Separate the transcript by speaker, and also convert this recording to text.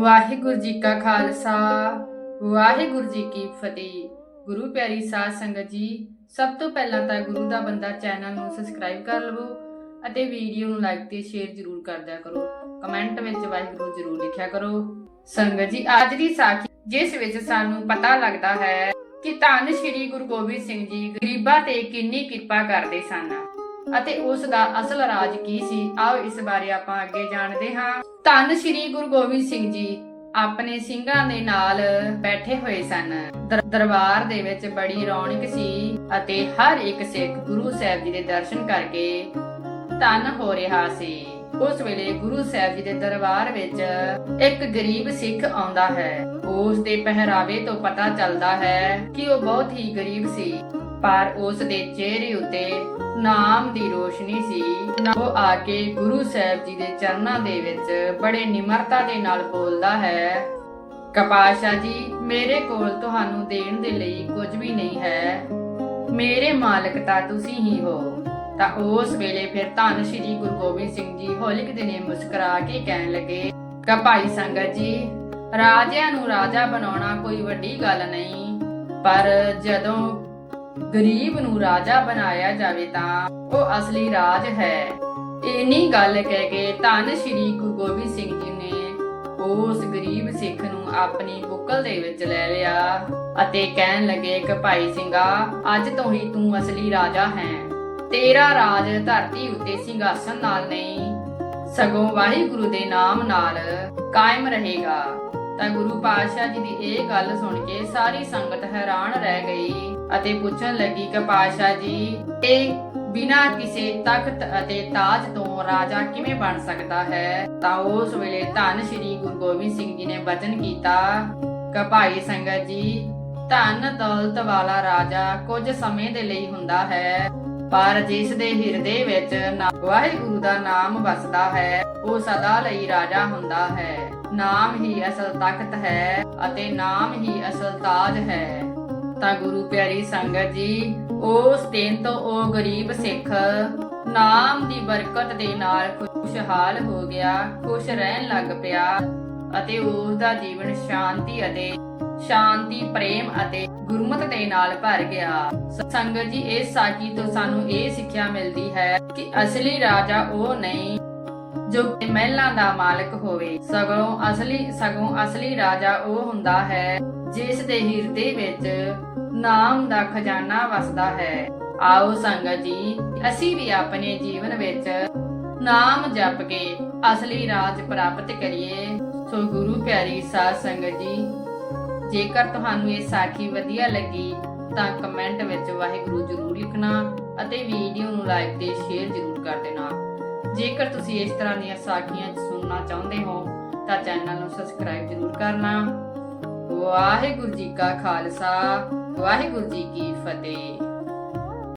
Speaker 1: ਵਾਹਿਗੁਰੂ ਜੀ ਕਾ ਖਾਲਸਾ, ਵਾਹਿਗੁਰੂ ਜੀ ਕੀ ਫਤਿਹ। ਗੁਰੂ ਪਿਆਰੀ ਸਾਧ ਸੰਗਤ ਜੀ, ਸਭ ਤੋਂ ਪਹਿਲਾਂ ਤਾਂ ਗੁਰੂ ਦਾ ਬੰਦਾ ਚੈਨਲ ਨੂੰ ਸਬਸਕ੍ਰਾਈਬ ਕਰ ਲਵੋ ਅਤੇ ਵੀਡੀਓ ਨੂੰ ਲਾਈਕ ਤੇ ਸ਼ੇਅਰ ਜ਼ਰੂਰ ਕਰ ਦਿਆ ਕਰੋ। ਕਮੈਂਟ ਵਿੱਚ ਵਾਹਿਗੁਰੂ ਜ਼ਰੂਰ ਲਿਖਿਆ ਕਰੋ। ਸੰਗਤ ਜੀ, ਅੱਜ ਦੀ ਸਾਖੀ, ਜਿਸ ਵਿੱਚ ਸਾਨੂੰ ਪਤਾ ਲੱਗਦਾ ਹੈ ਕਿ ਧੰਨ ਸ਼੍ਰੀ ਗੁਰੂ ਗੋਬਿੰਦ ਸਿੰਘ ਜੀ ਗਰੀਬਾਂ ਤੇ ਕਿੰਨੀ ਕਿਰਪਾ ਕਰਦੇ ਸਨ। ਅਤੇ ਉਸ ਦਾ ਅਸਲ ਰਾਜ ਕੀ ਸੀ? ਆਓ ਇਸ ਬਾਰੇ ਆਪਾਂ ਅੱਗੇ ਜਾਣਦੇ ਹਾਂ। ਧੰਨ ਸ਼੍ਰੀ ਗੁਰੂ ਗੋਬਿੰਦ ਸਿੰਘ ਜੀ ਆਪਣੇ ਸਿੰਘਾਂ ਦੇ ਨਾਲ ਬੈਠੇ ਹੋਏ ਸਨ। ਦਰਬਾਰ ਦੇ ਵਿੱਚ ਬੜੀ ਰੌਣਕ ਸੀ ਅਤੇ ਹਰ ਇੱਕ ਸਿੱਖ ਗੁਰੂ ਸਾਹਿਬ ਜੀ ਦੇ ਦਰਸ਼ਨ ਕਰਕੇ ਧਨ ਹੋ ਰਿਹਾ ਸੀ। ਉਸ ਵੇਲੇ ਗੁਰੂ ਸਾਹਿਬ ਜੀ ਦੇ ਦਰਬਾਰ ਵਿੱਚ ਇੱਕ ਗਰੀਬ ਸਿੱਖ ਆਉਂਦਾ ਹੈ। ਉਸ ਦੇ ਪਹਿਰਾਵੇ ਤੋਂ ਪਤਾ ਚੱਲਦਾ ਹੈ ਕਿ ਉਹ ਬਹੁਤ ਹੀ ਗਰੀਬ ਸੀ। ਪਰ ਉਸ ਦੇ ਚਿਹਰੇ ਉੱਤੇ ਨਾਮ ਦੀ ਰੋਸ਼ਨੀ ਸੀ। ਉਹ ਆ ਕੇ ਗੁਰੂ ਸਾਹਿਬ ਜੀ ਦੇ ਚਰਨਾਂ ਦੇ ਵਿੱਚ ਬੜੇ ਨਿਮਰਤਾ ਦੇ ਨਾਲ ਬੋਲਦਾ ਹੈ, ਕਪਾਸ਼ਾ ਜੀ, ਮੇਰੇ ਕੋਲ ਤੁਹਾਨੂੰ ਦੇਣ ਦੇ ਲਈ ਕੁਝ ਵੀ ਨਹੀਂ ਹੈ। ਮੇਰੇ ਮਾਲਕ ਤਾਂ ਤੁਸੀਂ ਹੀ ਹੋ। ਤਾਂ ਉਸ ਵੇਲੇ ਫਿਰ ਧੰਨ ਸ਼੍ਰੀ ਗੁਰੂ ਗੋਬਿੰਦ ਸਿੰਘ ਜੀ ਹੌਲਿਕ ਦਿਨੇ ਮੁਸਕਰਾ ਕੇ ਕਹਿਣ ਲੱਗੇ, ਕਿ ਭਾਈ ਸੰਗਤ ਜੀ, ਰਾਜਿਆਂ ਨੂੰ ਰਾਜਾ ਬਣਾਉਣਾ ਕੋਈ ਵੱਡੀ ਗੱਲ ਨਹੀਂ, ਪਰ ਜਦੋਂ ਗਰੀਬ ਨੂੰ ਰਾਜਾ ਬਣਾਇਆ ਜਾਵੇ ਤਾਂ ਉਹ ਅਸਲੀ ਰਾਜ ਹੈ। ਇਨੀ ਗੱਲ ਕਹਿ ਕੇ ਧੰਨ ਸ਼੍ਰੀ ਗੁਰੂ ਗੋਬਿੰਦ ਸਿੰਘ ਜੀ ਨੇ ਉਸ ਗਰੀਬ ਸਿੱਖ ਨੂੰ ਆਪਣੀ ਬੁੱਕਲ ਦੇ ਵਿੱਚ ਲੈ ਲਿਆ ਅਤੇ ਕਹਿਣ ਲੱਗੇ ਕਿ ਭਾਈ ਸਿੰਘਾ, ਅੱਜ ਤੋਂ ਹੀ ਤੂੰ ਅਸਲੀ ਰਾਜਾ ਹੈ। ਤੇਰਾ ਰਾਜ ਧਰਤੀ ਉੱਤੇ ਸਿੰਘਾਸਨ ਨਾਲ ਨਹੀਂ, ਸਗੋਂ ਵਾਹਿਗੁਰੂ ਦੇ ਨਾਮ ਨਾਲ ਕਾਇਮ ਰਹੇਗਾ। ਤਾਂ ਗੁਰੂ ਪਾਤਸ਼ਾਹ ਜੀ ਦੀ ਇਹ ਗੱਲ ਸੁਣ ਕੇ ਸਾਰੀ ਸੰਗਤ ਹੈਰਾਨ ਰਹਿ ਗਈ। ਅਤੇ ਪੁੱਛਣ ਲੱਗੀ ਕਿ ਪਾਤਸ਼ਾਹ ਜੀ, ਇਹ ਬਿਨਾਂ ਕਿਸੇ ਤਖਤ ਅਤੇ ਤਾਜ ਤੋਂ ਰਾਜਾ ਕਿਵੇਂ ਬਣ ਸਕਦਾ ਹੈ? ਤਾਂ ਉਸ ਵੇਲੇ ਧੰਨ ਸ਼੍ਰੀ ਗੁਰੂ ਗੋਬਿੰਦ ਸਿੰਘ ਜੀ ਨੇ ਵਚਨ ਕੀਤਾ, ਕਿ ਭਾਈ ਸੰਗਤ ਜੀ, ਧਨ ਦੌਲਤ ਵਾਲਾ ਰਾਜਾ ਕੁਝ ਸਮੇਂ ਦੇ ਲਈ ਹੁੰਦਾ ਹੈ, ਪਰ ਜਿਸ ਦੇ ਹਿਰਦੇ ਵਿੱਚ ਵਾਹਿਗੁਰੂ ਦਾ ਨਾਮ ਵਸਦਾ ਹੈ, ਉਹ ਸਦਾ ਲਈ ਰਾਜਾ ਹੁੰਦਾ ਹੈ। ਨਾਮ ਹੀ ਅਸਲ ਤਾਕਤ ਹੈ ਅਤੇ ਨਾਮ ਹੀ ਅਸਲ ਤਾਜ ਹੈ। ਤਾਂ ਗੁਰੂ ਪਿਆਰੀ ਸੰਗਤ ਜੀ, ਉਸ ਦਿਨ ਤੋਂ ਉਹ ਗਰੀਬ ਸਿੱਖ ਨਾਮ ਦੀ ਬਰਕਤ ਦੇ ਨਾਲ ਖੁਸ਼ਹਾਲ ਹੋ ਗਿਆ, ਖੁਸ਼ ਰਹਿਣ ਲੱਗ ਪਿਆ ਅਤੇ ਉਸ ਦਾ ਜੀਵਨ ਸ਼ਾਂਤੀ ਅਤੇ ਸ਼ਾਂਤੀ, ਪ੍ਰੇਮ ਅਤੇ ਗੁਰਮਤ ਦੇ ਨਾਲ ਭਰ ਗਿਆ। ਸੰਗਤ ਜੀ, ਇਸ ਸਾਖੀ ਤੋਂ ਸਾਨੂੰ ਇਹ ਸਿੱਖਿਆ ਮਿਲਦੀ ਹੈ ਕਿ ਅਸਲੀ ਰਾਜਾ ਉਹ ਨਹੀਂ ਜੋ ਮਹਿਲਾਂ ਦਾ ਮਾਲਕ ਹੋਵੇ। ਸਗੋਂ ਅਸਲੀ ਸਗੋਂ ਅਸਲੀ ਰਾਜਾ ਉਹ ਹੁੰਦਾ ਹੈ, ਜਿਸ ਦੇ ਹਿਰਦੇ ਵਿੱਚ ਨਾਮ ਦਾ ਖਜ਼ਾਨਾ ਵਸਦਾ ਹੈ। ਆਓ ਸੰਗਤ ਜੀ, ਅਸੀਂ ਵੀ ਆਪਣੇ ਜੀਵਨ ਵਿੱਚ ਨਾਮ ਜਪ ਕੇ ਅਸਲੀ ਰਾਜ ਪ੍ਰਾਪਤ ਕਰੀਏ। ਸੋ ਗੁਰੂ ਪਿਆਰੀ ਸਾਧ ਸੰਗਤ ਜੀ, ਜੇਕਰ ਤੁਹਾਨੂੰ ਇਹ ਸਾਖੀ ਵਧੀਆ ਲੱਗੀ, ਤਾਂ ਕਮੈਂਟ ਵਿੱਚ ਵਾਹਿਗੁਰੂ ਜ਼ਰੂਰ ਲਿਖਣਾ ਅਤੇ ਵੀਡੀਓ ਨੂੰ ਲਾਈਕ ਤੇ ਸ਼ੇਅਰ ਜ਼ਰੂਰ ਕਰ ਦੇਣਾ। ਜੇਕਰ ਤੁਸੀਂ ਇਸ ਤਰ੍ਹਾਂ ਦੀਆਂ ਸਾਖੀਆਂ ਸੁਣਨਾ ਚਾਹੁੰਦੇ ਹੋ, ਤਾਂ ਚੈਨਲ ਨੂੰ ਸਬਸਕ੍ਰਾਈਬ ਜ਼ਰੂਰ ਕਰਨਾ। ਵਾਹਿਗੁਰੂ ਜੀ ਕਾ ਖਾਲਸਾ, ਵਾਹਿਗੁਰੂ ਜੀ ਕੀ ਫਤਿਹ।